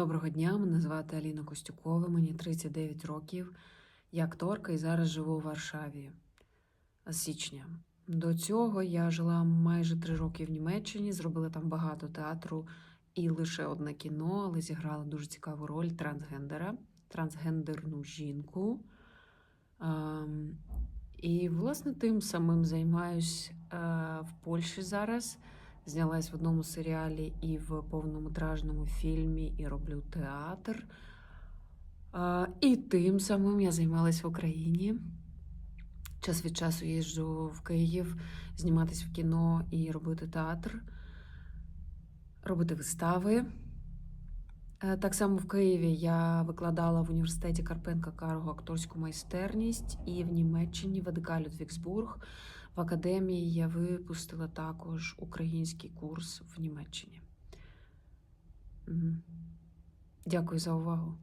Доброго дня, мене звати Аліна Костюкова, мені 39 років. Я акторка і зараз живу у Варшаві з січня. До цього я жила майже три роки в Німеччині, зробила там багато театру і лише одне кіно, але зіграла дуже цікаву роль трансгендера, трансгендерну жінку. Ем, І, власне, тим самим займаюсь е, в Польщі зараз. Знялась в одному серіалі і в повнометражному фільмі, і роблю театр. І тим самим я займалась в Україні. Час від часу їжджу в Київ зніматись в кіно і робити театр, робити вистави. Е, Так само в Києві я викладала в університеті Карпенка Карго акторську майстерність, і в Німеччині ВДК Людвіксбург в академії я випустила також український курс в Німеччині. Дякую за увагу.